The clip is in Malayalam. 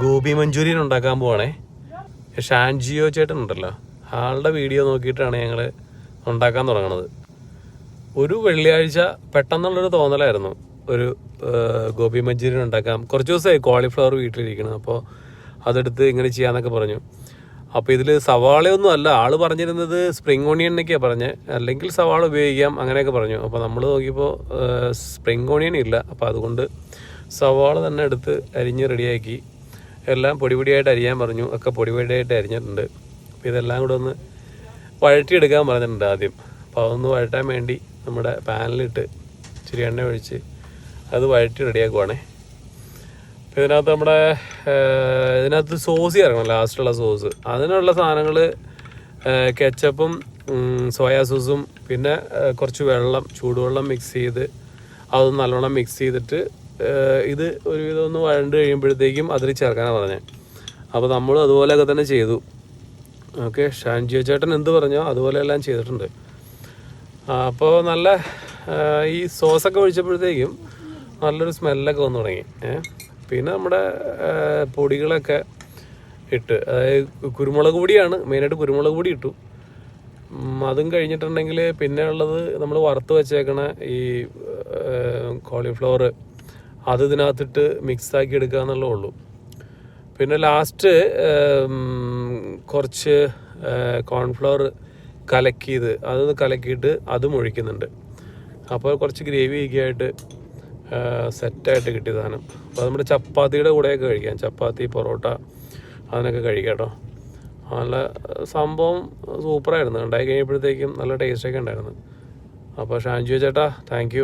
ഗോപി മഞ്ചൂരിയൻ ഉണ്ടാക്കാൻ പോവാണേ. ഷാൻജിയോ ചേട്ടൻ ഉണ്ടല്ലോ. ആളുടെ വീഡിയോ നോക്കിയിട്ടാണ് ഞങ്ങൾ ഉണ്ടാക്കാൻ തുടങ്ങണത്. ഒരു വെള്ളിയാഴ്ച പെട്ടെന്നുള്ളൊരു തോന്നലായിരുന്നു. ഒരു ഗോപി മഞ്ചൂരിയൻ ഉണ്ടാക്കാം കുറച്ച് ദിവസമായി കോളിഫ്ലവർ വീട്ടിലിരിക്കണം. അപ്പോൾ അതെടുത്ത് ഇങ്ങനെ ചെയ്യാന്നൊക്കെ പറഞ്ഞു. അപ്പോൾ ഇതിൽ സവാളയൊന്നും അല്ല. ആൾ പറഞ്ഞിരുന്നത് സ്പ്രിംഗ് ഓണിയൻ എന്നൊക്കെയാണ് പറഞ്ഞത് അല്ലെങ്കിൽ സവാള ഉപയോഗിക്കാം അങ്ങനെയൊക്കെ പറഞ്ഞു. അപ്പോൾ നമ്മൾ നോക്കിയപ്പോൾ സ്പ്രിംഗ് ഓണിയൻ ഇല്ല. അപ്പോൾ അതുകൊണ്ട് സവാള തന്നെ എടുത്ത് അരിഞ്ഞ് റെഡിയാക്കി. എല്ലാം പൊടി പൊടിയായിട്ട് അരിയാൻ പറഞ്ഞു ഒക്കെ പൊടി പൊടിയായിട്ട് അരിഞ്ഞിട്ടുണ്ട്. അപ്പോൾ ഇതെല്ലാം കൂടെ ഒന്ന് വഴറ്റിയെടുക്കാൻ പറഞ്ഞിട്ടുണ്ട് ആദ്യം. അപ്പോൾ അതൊന്ന് വഴറ്റാൻ വേണ്ടി നമ്മുടെ പാനിലിട്ട് ഇച്ചിരി എണ്ണ ഒഴിച്ച് അത് വഴറ്റി റെഡിയാക്കുവാണേ. അപ്പോൾ ഇതിനകത്ത് നമ്മുടെ ഇതിനകത്ത് സോസ് ഇറങ്ങണം ലാസ്റ്റുള്ള സോസ്. അതിനുള്ള സാധനങ്ങൾ കെച്ചപ്പും സോയാ സോസും പിന്നെ കുറച്ച് വെള്ളം ചൂടുവെള്ളം മിക്സ് ചെയ്ത് അതൊന്ന് നല്ലോണം മിക്സ് ചെയ്തിട്ട് ഇത് ഒരുവിധം ഒന്ന് വഴണ്ട് കഴിയുമ്പോഴത്തേക്കും അതിൽ ചേർക്കാനാണ് പറഞ്ഞത് അപ്പോൾ നമ്മൾ അതുപോലെയൊക്കെ തന്നെ ചെയ്തു. ഓക്കെ ഷാൻജിയോ ചേട്ടൻ എന്ത് പറഞ്ഞോ അതുപോലെ എല്ലാം ചെയ്തിട്ടുണ്ട്. അപ്പോൾ നല്ല ഈ സോസൊക്കെ ഒഴിച്ചപ്പോഴത്തേക്കും നല്ലൊരു സ്മെല്ലൊക്കെ വന്നു തുടങ്ങി. പിന്നെ നമ്മുടെ പൊടികളൊക്കെ ഇട്ട് അതായത് കുരുമുളക് പൊടിയാണ് മെയിനായിട്ട് കുരുമുളക് പൊടി ഇട്ടു. അതും കഴിഞ്ഞിട്ടുണ്ടെങ്കിൽ പിന്നെ ഉള്ളത് നമ്മൾ വറുത്ത് വെച്ചേക്കണ ഈ കോളിഫ്ലവർ അത് ഇതിനകത്തിട്ട് മിക്സ് ആക്കി എടുക്കുക എന്നുള്ളേ ഉള്ളൂ. പിന്നെ ലാസ്റ്റ് കുറച്ച് കോൺഫ്ലവർ കലക്കിയത്. അത് കലക്കിയിട്ട് അതും ഒഴിക്കുന്നുണ്ട്. അപ്പോൾ കുറച്ച് ഗ്രേവി ഒക്കെ ആയിട്ട് സെറ്റായിട്ട് കിട്ടിയ സാധനം. അപ്പോൾ നമ്മുടെ ചപ്പാത്തിയുടെ കൂടെയൊക്കെ കഴിക്കാം. ചപ്പാത്തി പൊറോട്ട അതിനൊക്കെ കഴിക്കാം കേട്ടോ. നല്ല സംഭവം സൂപ്പറായിരുന്നു. ഉണ്ടായി കഴിഞ്ഞപ്പോഴത്തേക്കും നല്ല ടേസ്റ്റൊക്കെ ഉണ്ടായിരുന്നു. അപ്പോൾ ഷാൻജു ചേട്ടാ താങ്ക്